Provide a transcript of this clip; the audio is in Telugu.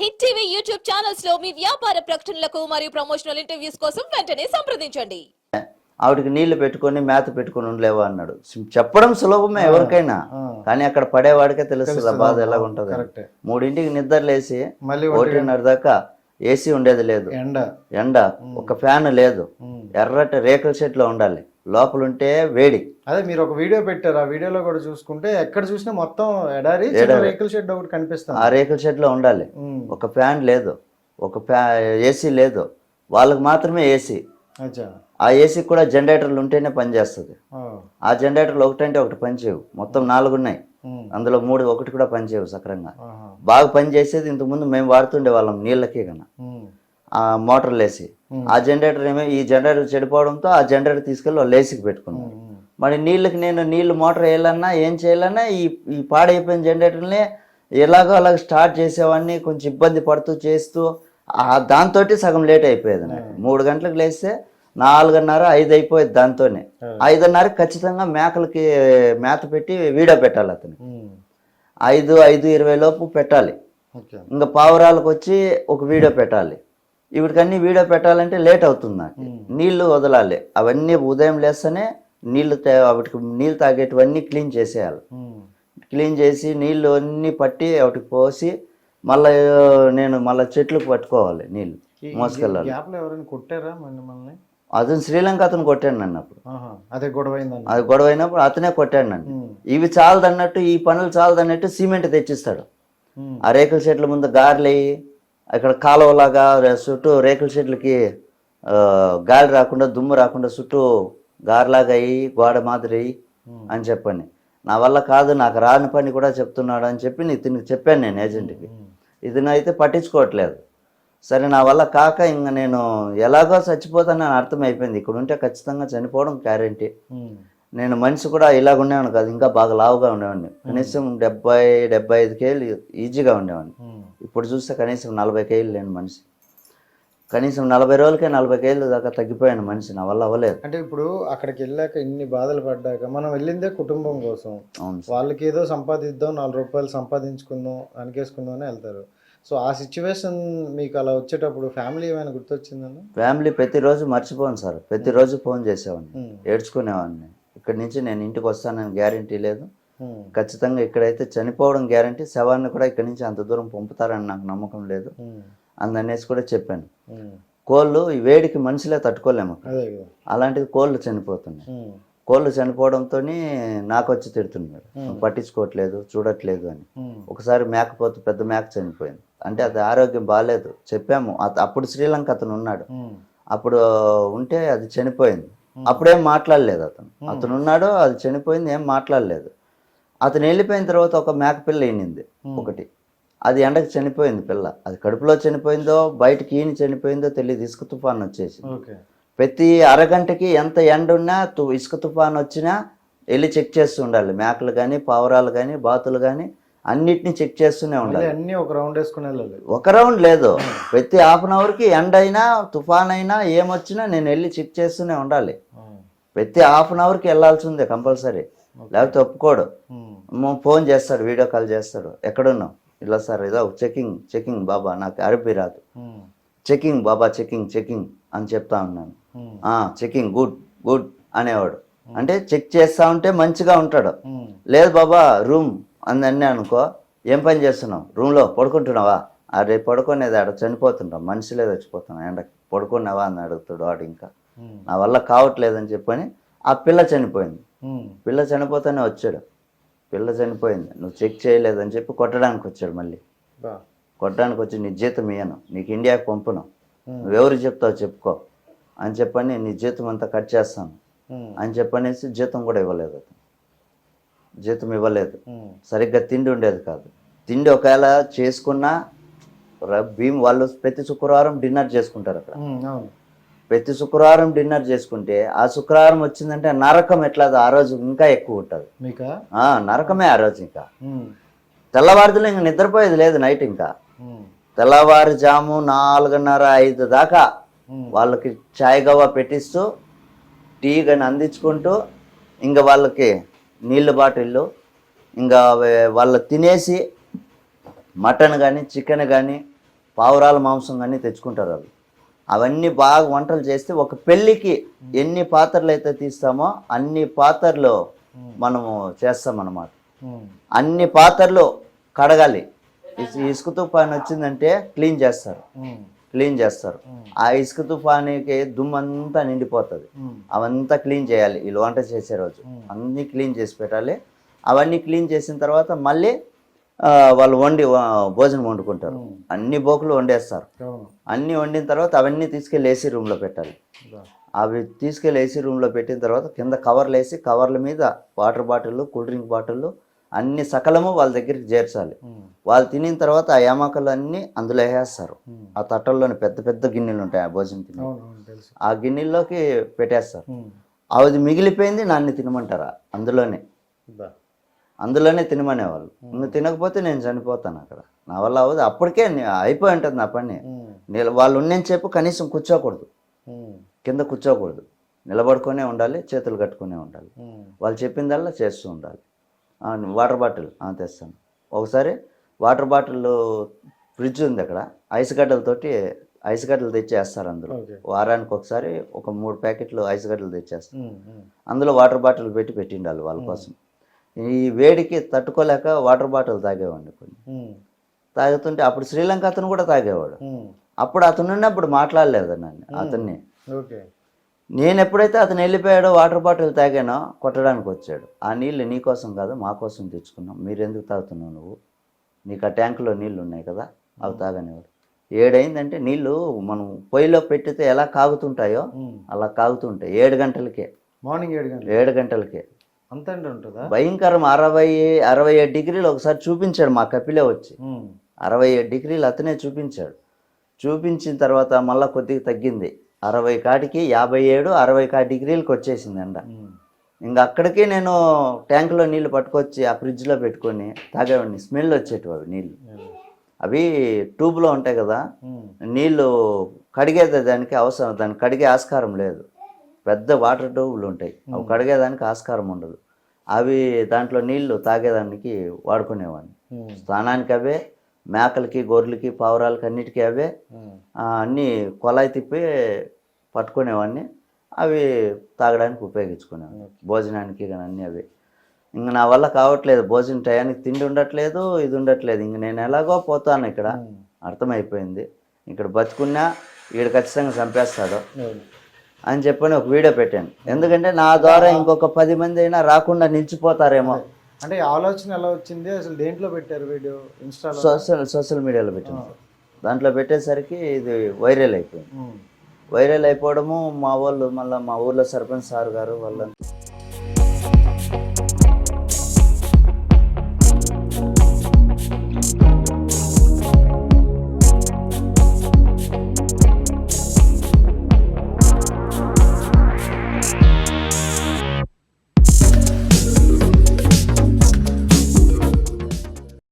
హిట్ టీవీ యూట్యూబ్ ఛానల్స్లో మీ వ్యాపార ప్రకటనలకు మరియు ప్రమోషనల్ ఇంటర్వ్యూస్ కోసం వెంటనే సంప్రదించండి. ఆవిడకి నీళ్ళు పెట్టుకొని మేత పెట్టుకొని ఉండలేవా అన్నాడు. చెప్పడం సులభమే ఎవరికైనా. కానీ అక్కడ పడేవాడికే తెలుస్తుంది ఆ బాధ ఎలా ఉంటుంది కరెక్టే. మూడింటికి నిద్ర లేసి మళ్ళీ ఒంటి గంట ఒకటిన్నర దాకా ఏసీ ఉండేది లేదు. ఎండ. ఎండ. ఒక ఫ్యాన్ లేదు. ఎర్రటి రేకుల షెడ్లో ఉండాలి. లోపల ఉంటే వేడి. అదే మీరు ఒక వీడియో పెట్టారు. ఆ వీడియోలో కూడా చూసుకుంటే ఎక్కడ చూసినా మొత్తం ఎడారి. రేకుల షెడ్ ఒకటి కనిపిస్తుంది. ఆ రేకుల షెడ్లో ఉండాలి. ఉమ్. ఒక ఫ్యాన్ లేదు. ఒక ఏసీ లేదు. వాళ్ళకి మాత్రమే ఏసీ ఆ ఏసీ కూడా జనరేటర్లు ఉంటేనే పనిచేస్తుంది ఆ. ఆ జనరేటర్లు ఒకటంటే ఒకటి పనిచేయవు మొత్తం నాలుగు ఉన్నాయి. అందులో మూడు ఒకటి కూడా పనిచేయవు సక్రంగా. బాగా పనిచేసేది ఇంతకుముందు మేము వాడుతుండే వాళ్ళం నీళ్ళకి కన్నా. మోటార్లు వేసి ఆ జనరేటర్ ఏమో ఈ జనరేటర్ చెడిపోవడంతో ఆ జనరేటర్ తీసుకెళ్ళి పెట్టుకున్నారు ఉమ్. మరి నీళ్ళకి నేను నీళ్ళు మోటార్ వేయాలన్నా ఏం చేయాలన్నా ఈ ఈ పాడైపోయిన జనరేటర్ని ఎలాగో అలాగ స్టార్ట్ చేసేవాడిని కొంచెం ఇబ్బంది పడుతూ చేస్తూ దాంతో సగం లేట్ అయిపోయేది నాకు. మూడు గంటలకు లేస్తే నాలుగున్నర ఐదు అయిపోయేది దాంతోనే. ఐదున్నర ఖచ్చితంగా మేకలకి మేత పెట్టి వీడియో పెట్టాలి అతను. ఐదు ఐదు ఇరవై లోపు పెట్టాలి. ఇంకా పావురాలకు వచ్చి ఒక వీడియో పెట్టాలి. వీటికన్నీ వీడియో పెట్టాలంటే లేట్ అవుతుంది నాకు. నీళ్ళు వదలాలి. అవన్నీ ఉదయం లేస్తేనే నీళ్ళు వాటికి నీళ్ళు తాగేటివన్నీ క్లీన్ చేసేయాలి. క్లీన్ చేసి నీళ్ళు అన్నీ పట్టి వాటికి పోసి మళ్ళీ నేను మళ్ళీ చెట్లకు పట్టుకోవాలి నీళ్ళు మోసుకెళ్ళాలి. కొట్టారా మిమ్మల్ని అతను శ్రీలంక అతను కొట్టాడు నన్ను అప్పుడు. అదే గొడవ అది గొడవ అయినప్పుడు అతనే కొట్టాడు నన్ను. ఇవి చాలదన్నట్టు ఈ పనులు చాలదన్నట్టు సిమెంట్ తెచ్చిస్తాడు. ఆ రేకుల షెడ్ల ముందు గారెలేయి అక్కడ కాలువలాగా చుట్టూ రేకుల షెడ్లకి గాలి రాకుండా దుమ్ము రాకుండా చుట్టూ గారెలాగా అయ్యి గోడ మాదిరి అయ్యి అని చెప్పని నా వల్ల కాదు నాకు రాని పని కూడా చెప్తున్నాడు అని చెప్పి నీ ఇతనికి చెప్పాను నేను ఏజెంట్కి. ఇతను అయితే పట్టించుకోవట్లేదు. సరే నా వల్ల కాక ఇంక నేను ఎలాగో చచ్చిపోతానని అర్థమైపోయింది. ఇక్కడ ఉంటే ఖచ్చితంగా చనిపోవడం గ్యారంటీ. నేను మనిషి కూడా ఇలాగ ఉండేవాడిని కాదు ఇంకా బాగా లావుగా ఉండేవాడిని. కనీసం డెబ్బై డెబ్బై ఐదు ఈజీగా ఉండేవాడిని. ఇప్పుడు చూస్తే కనీసం నలభై కేళ్ళు లేని మనిషి. కనీసం నలభై రోజులకే నలభై కేళ్ళు దాకా తగ్గిపోయాను మనిషి నా వల్ల అవ్వలేదు. అంటే ఇప్పుడు అక్కడికి వెళ్ళాక ఇన్ని బాధలు పడ్డాక మనం వెళ్ళిందే కుటుంబం కోసం. అవును సార్. వాళ్ళకి ఏదో సంపాదిద్దాం నాలుగు రూపాయలు సంపాదించుకుందాం అనికేసుకుందాం అని వెళ్తారు. సో ఆ సిచ్యువేషన్ మీకు అలా వచ్చేటప్పుడు ఫ్యామిలీ ఏమైనా గుర్తొచ్చిందన్న ఫ్యామిలీ ప్రతిరోజు మర్చిపోను సార్. ప్రతిరోజు ఫోన్ చేసేవాడిని. ఏడ్చుకునేవాడిని. ఇక్కడి నుంచి నేను ఇంటికి వస్తానని గ్యారంటీ లేదు. ఖచ్చితంగా ఇక్కడైతే చనిపోవడం గ్యారంటీ శవాన్ని కూడా ఇక్కడి నుంచి అంత దూరం పంపుతారని నాకు నమ్మకం లేదు. అందనేసి కూడా చెప్పాను. కోళ్ళు ఈ వేడికి మనుషులే తట్టుకోలేము అలాంటిది కోళ్ళు చనిపోతున్నాయి. కోళ్ళు చనిపోవడంతో నాకు వచ్చి తిడుతున్నాడు "నువ్వు పట్టించుకోవట్లేదు చూడట్లేదు అని. ఒకసారి మేకపోతు పెద్ద మేక చనిపోయింది. అంటే అది ఆరోగ్యం బాగాలేదు. చెప్పాము. అప్పుడు శ్రీలంక అతను ఉన్నాడు. అప్పుడు ఉంటే అది చనిపోయింది. అప్పుడేం మాట్లాడలేదు అతను. అతను ఉన్నాడు అది చనిపోయింది ఏం మాట్లాడలేదు. అతను వెళ్ళిపోయిన తర్వాత ఒక మేక పిల్ల ఈనింది ఒకటి. అది ఎండకి చనిపోయింది పిల్ల. అది కడుపులో చనిపోయిందో బయటకి ఈని చనిపోయిందో తెలియదు. ఇసుక తుఫాన్ వచ్చేసి ప్రతి అరగంటకి ఎంత ఎండ ఉన్నా తు ఇసుక తుఫాన్ వచ్చినా వెళ్ళి చెక్ చేస్తూ ఉండాలి. మేకలు కానీ పావురాలు కానీ బాతులు కానీ అన్నిటిని చెక్ చేస్తూనే ఉండాలి. అన్ని ఒక రౌండ్ వేసుకుని ఒక రౌండ్ లేదు. ప్రతి హాఫ్ అన్ అవర్కి ఎండ అయినా తుఫాన్ అయినా ఏమొచ్చినా నేను వెళ్ళి చెక్ చేస్తూనే ఉండాలి. ప్రతి హాఫ్ అన్ అవర్కి వెళ్ళాల్సిందే కంపల్సరీ. లేకపోతే ఒప్పుకోడు. మ- ఫోన్ చేస్తాడు వీడియో కాల్ చేస్తాడు. ఎక్కడున్నావు? ఇలా సార్ ఇలా చెకింగ్ చెకింగ్ బాబా నాకు అరబీ రాదు. ఉమ్. చెకింగ్ బాబా చెకింగ్ చెకింగ్ అని చెప్తా ఉన్నాను. ఆ చెకింగ్ గుడ్ గుడ్ అనేవాడు. అంటే చెక్ చేస్తా ఉంటే మంచిగా ఉంటాడు. లేదు బాబా రూమ్ అన్నీ అనుకో ఏం పని చేస్తున్నావు? రూమ్లో పడుకుంటున్నావా? అరే పడుకునేది ఆడ చనిపోతుంటాం. మనిషిలే చచ్చిపోతున్నాం ఎండకి పడుకున్నావా? అని అడుగుతాడు వాడు ఇంకా. నా వల్ల కావట్లేదని చెప్పని ఆ పిల్ల చనిపోయింది. పిల్ల చనిపోతేనే వచ్చాడు. పిల్ల చనిపోయింది. నువ్వు చెక్ చేయలేదని చెప్పి కొట్టడానికి వచ్చాడు మళ్ళీ. కొట్టడానికి వచ్చి నీ జీతం ఇయ్యను. నీకు ఇండియాకి పంపును. ఉమ్. నువ్వెవరికి చెప్తావు చెప్పుకో. అని చెప్పని నీ జీతం అంతా కట్ చేస్తాను. ఉమ్. అని చెప్పనేసి జీతం కూడా ఇవ్వలేదు అతను. జీతం ఇవ్వలేదు. సరిగ్గా తిండి ఉండేది కాదు. తిండి ఒకవేళ చేసుకున్నా భీమ్ వాళ్ళు ప్రతి శుక్రవారం డిన్నర్ చేసుకుంటారు అక్కడ. ప్రతి శుక్రవారం డిన్నర్ చేసుకుంటే ఆ శుక్రవారం వచ్చిందంటే నరకం ఎట్లా ఆ రోజు ఇంకా ఎక్కువ ఉంటుంది నరకమే ఆ రోజు ఇంకా. తెల్లవారుదలు ఇంక నిద్రపోయేది లేదు నైట్ ఇంకా. తెల్లవారుజాము నాలుగున్నర ఐదు దాకా. వాళ్ళకి చాయ్ గవ్వ పెట్టిస్తూ టీ కానీ అందించుకుంటూ ఇంకా వాళ్ళకి నీళ్ళ బాటిళ్ళు ఇంకా వాళ్ళు తినేసి మటన్ కానీ చికెన్ కానీ పావురాల మాంసం కానీ తెచ్చుకుంటారు వాళ్ళు అవన్నీ బాగా వంటలు చేస్తే ఒక పెళ్ళికి ఎన్ని పాత్రలు అయితే తీస్తామో అన్ని పాత్రలు మనము చేస్తామన్నమాట. అన్ని పాత్రలు కడగాలి. ఇస్- ఇసుక తుఫాన్ వచ్చిందంటే క్లీన్ చేస్తారు. క్లీన్ చేస్తారు. ఆ ఇసుక తుఫానికి దుమ్మంతా నిండిపోతుంది. అవంతా క్లీన్ చేయాలి. వీళ్ళు వంట చేసే రోజు. అన్నీ క్లీన్ చేసి పెట్టాలి. అవన్నీ క్లీన్ చేసిన తర్వాత మళ్ళీ వాళ్ళు వండి భోజనం వండుకుంటారు. అన్ని బోకులు వండేస్తారు. అన్నీ వండిన తర్వాత అవన్నీ తీసుకెళ్ళి ఏసీ రూమ్లో పెట్టాలి. అవి తీసుకెళ్ళి ఏసీ రూమ్లో పెట్టిన తర్వాత కింద కవర్లు వేసి కవర్ల మీద వాటర్ బాటిళ్ళు కూల్ డ్రింక్ బాటిళ్ళు అన్ని సకలము వాళ్ళ దగ్గరికి చేర్చాలి. వాళ్ళు తినిన తర్వాత ఆ యామకలు అన్నీ అందులో వేసేస్తారు. ఆ తట్టల్లోని పెద్ద పెద్ద గిన్నెలు ఉంటాయి ఆ భోజనం తిని ఆ గిన్నెల్లోకి పెట్టేస్తారు. అది మిగిలిపోయింది నాన్ని తినమంటారా అందులోనే. అందులోనే తినమనేవాళ్ళు. నువ్వు తినకపోతే నేను చనిపోతాను అక్కడ. నా వల్ల అవ్వదు. అప్పటికే అయిపోయి ఉంటుంది నా పని. వాళ్ళు ఉన్నని చెప్పు కనీసం కూర్చోకూడదు. కింద కూర్చోకూడదు. నిలబడుకునే ఉండాలి చేతులు కట్టుకునే ఉండాలి. వాళ్ళు చెప్పిందల్లా చేస్తూ ఉండాలి. వాటర్ బాటిల్ ఆ, తెస్తాను. ఒకసారి వాటర్ బాటిల్ ఫ్రిడ్జ్ ఉంది అక్కడ. ఐస్ గడ్డలతోటి ఐస్ గడ్డలు తెచ్చి వేస్తారు అందులో వారానికి ఒకసారి ఒక మూడు ప్యాకెట్లు ఐస్ గడ్డలు తెచ్చేస్తారు. అందులో వాటర్ బాటిల్ పెట్టి పెట్టిండాలి వాళ్ళ కోసం. ఈ వేడికి తట్టుకోలేక వాటర్ బాటిల్ తాగేవాడిని కొన్ని. తాగుతుంటే అప్పుడు శ్రీలంక అతను కూడా తాగేవాడు. అప్పుడు అతను ఉన్నప్పుడు మాట్లాడలేదు నన్ను అతన్ని. నేను ఎప్పుడైతే అతను వెళ్ళిపోయాడో వాటర్ బాటిల్ తాగానో కొట్టడానికి వచ్చాడు. ఆ నీళ్ళు నీ కోసం కాదు మా కోసం తెచ్చుకున్నాం. మీరు ఎందుకు తాగుతున్నావు నువ్వు? నీకు ఆ ట్యాంకులో నీళ్ళు ఉన్నాయి కదా అవి తాగనివాడు ఏడైందంటే నీళ్ళు మనం పొయ్యిలో పెట్టితే ఎలా కాగుతుంటాయో. అలా కాగుతుంటాయి. ఏడు గంటలకే. మార్నింగ్ ఏడు గంటలు ఏడు గంటలకే. అంత ఎండ ఉంటుందా? భయంకరం. అరవై అరవై ఏడు డిగ్రీలు ఒకసారి చూపించాడు మా కపిలే వచ్చి. అరవై ఏడు డిగ్రీలు అతనే చూపించాడు. చూపించిన తర్వాత మళ్ళీ కొద్దిగా తగ్గింది. అరవై కాటికి యాభై ఏడు అరవై కా డిగ్రీలకు వచ్చేసింది ఉమ్. ఇంకా అక్కడికి నేను ట్యాంకులో నీళ్ళు పట్టుకొచ్చి ఆ ఫ్రిడ్జ్లో పెట్టుకొని తాగేవాడిని. స్మెల్ వచ్చేటివి అవి నీళ్ళు అవి ట్యూబ్లో ఉంటాయి కదా. నీళ్ళు కడిగేది దానికి అవసరం. దాన్ని కడిగే ఆస్కారం లేదు. పెద్ద వాటర్ ట్యూబ్లు ఉంటాయి. అవి కడిగేదానికి ఆస్కారం ఉండదు. అవి దాంట్లో నీళ్ళు తాగేదానికి వాడుకునేవాడిని. స్నానానికి అవే మేకలకి గొర్రెలకి పావురాలకి అన్నిటికీ అవే అన్నీ కొలాయి తిప్పి పట్టుకునేవాడిని. అవి తాగడానికి ఉపయోగించుకునేవాడిని. భోజనానికి కానీ అన్నీ అవి. ఇంక నా వల్ల కావట్లేదు. భోజనం టయానికి తిండి ఉండట్లేదు ఇది ఉండట్లేదు. ఇంక నేను ఎలాగో పోతాను ఇక్కడ. అర్థమైపోయింది. ఇక్కడ బతుకున్నా వీడు ఖచ్చితంగా చంపేస్తాడు. అని చెప్పని ఒక వీడియో పెట్టాను. ఎందుకంటే నా ద్వారా ఇంకొక పది మంది అయినా రాకుండా నిలిచిపోతారేమో. అంటే ఆలోచన ఎలా వచ్చింది? అసలు దేంట్లో పెట్టారు వీడియో? ఇన్స్టాలో సోషల్ సోషల్ మీడియాలో పెట్టాను. దాంట్లో పెట్టేసరికి ఇది వైరల్ అయిపోయింది. వైరల్ అయిపోవడము మా వాళ్ళు మళ్ళీ మా ఊర్లో సర్పంచ్ సార్ గారు వాళ్ళ